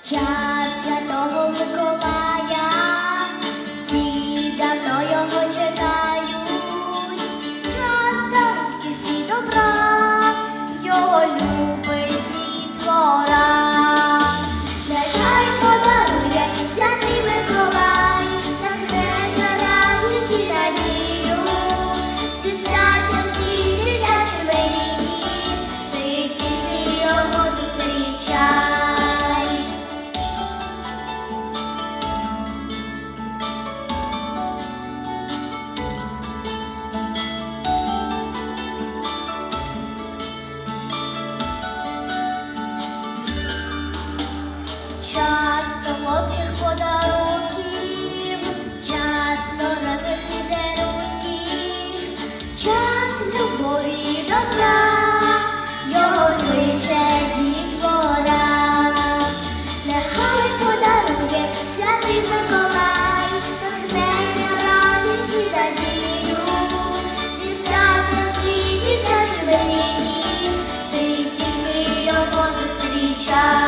Час Святого Миколая. 나.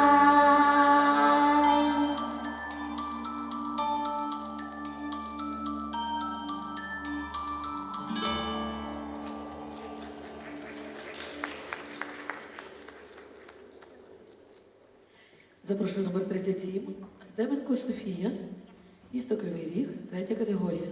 Запрошую номер 37. Артеменко Софія, місто Кривий Ріг, третя категорія.